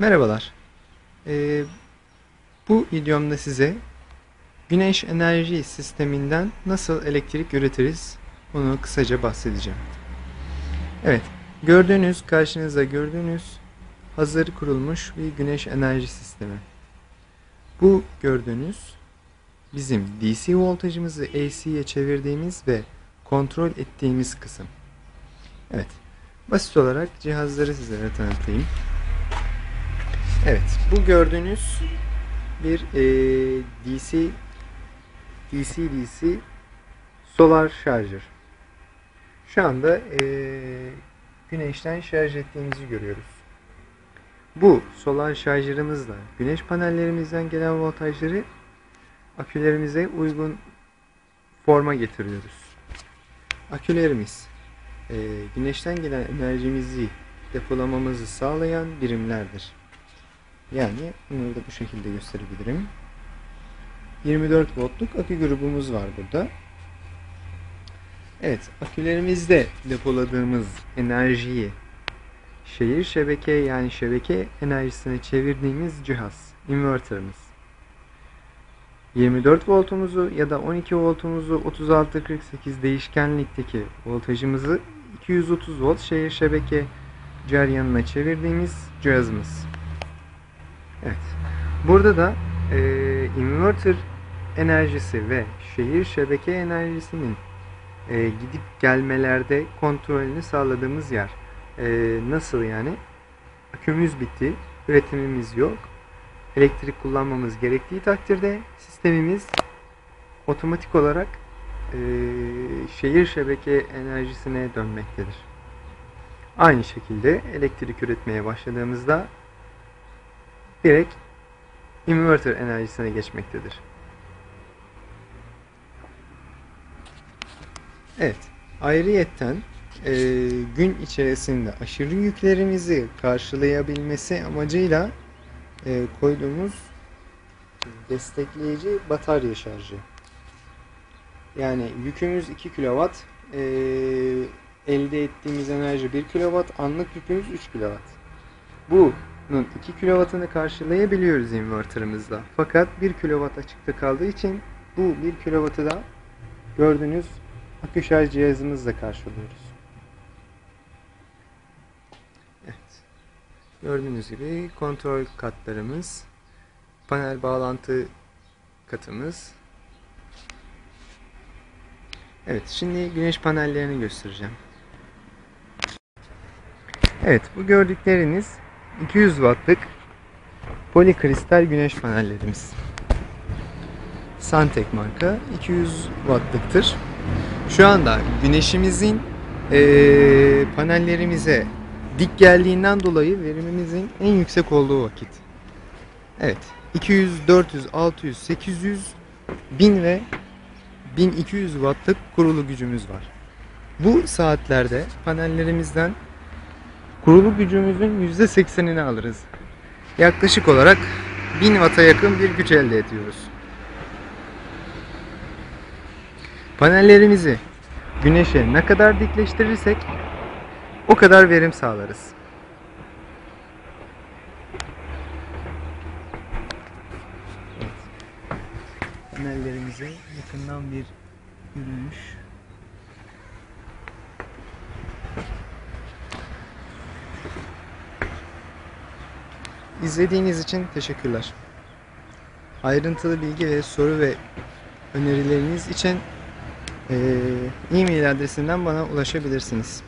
Merhabalar. Ee, bu videomda size güneş enerji sisteminden nasıl elektrik üretiriz onu kısaca bahsedeceğim. Evet, gördüğünüz, karşınızda gördüğünüz hazır kurulmuş bir güneş enerji sistemi. Bu gördüğünüz bizim DC voltajımızı AC'ye çevirdiğimiz ve kontrol ettiğimiz kısım. Evet, basit olarak cihazları sizlere tanıtayım. Evet, bu gördüğünüz bir e, DC DC DC solar şarjır. Şu anda e, güneşten şarj ettiğimizi görüyoruz. Bu solar şarjırımızla güneş panellerimizden gelen voltajları akülerimize uygun forma getiriyoruz. Akülerimiz e, güneşten gelen enerjimizi depolamamızı sağlayan birimlerdir. Yani bunu da bu şekilde gösterebilirim. 24 voltluk akü grubumuz var burada. Evet, akülerimizde depoladığımız enerjiyi şehir şebeke yani şebeke enerjisine çevirdiğimiz cihaz, inverterimiz. 24 voltumuzu ya da 12 voltumuzu 36-48 değişkenlikteki voltajımızı 230 volt şehir şebeke ceryanına çevirdiğimiz cihazımız. Evet. Burada da e, inverter enerjisi ve şehir şebeke enerjisinin e, gidip gelmelerde kontrolünü sağladığımız yer. E, nasıl yani? Akümüz bitti, üretimimiz yok. Elektrik kullanmamız gerektiği takdirde sistemimiz otomatik olarak e, şehir şebeke enerjisine dönmektedir. Aynı şekilde elektrik üretmeye başladığımızda direkt inverter enerjisine geçmektedir. Evet, ayrıyetten e, gün içerisinde aşırı yüklerimizi karşılayabilmesi amacıyla e, koyduğumuz destekleyici batarya şarjı. Yani yükümüz 2 kW, e, elde ettiğimiz enerji 1 kW, anlık yükümüz 3 kW. Bu 2 kW'ını karşılayabiliyoruz inverterımızla. Fakat 1 kW açıkta kaldığı için bu 1 kW'ı da gördüğünüz akü şarj cihazımızla karşılıyoruz. Evet. Gördüğünüz gibi kontrol katlarımız, panel bağlantı katımız. Evet, şimdi güneş panellerini göstereceğim. Evet, bu gördükleriniz 200 wattlık polikristal güneş panellerimiz. Santek marka 200 wattlıktır. Şu anda güneşimizin e, panellerimize dik geldiğinden dolayı verimimizin en yüksek olduğu vakit. Evet. 200, 400, 600, 800, 1000 ve 1200 wattlık kurulu gücümüz var. Bu saatlerde panellerimizden kurulu gücümüzün %80'ini alırız. Yaklaşık olarak 1000 Watt'a yakın bir güç elde ediyoruz. Panellerimizi güneşe ne kadar dikleştirirsek o kadar verim sağlarız. Evet. Panellerimize yakından bir yürüyüş. İzlediğiniz için teşekkürler. Ayrıntılı bilgi ve soru ve önerileriniz için e-mail adresinden bana ulaşabilirsiniz.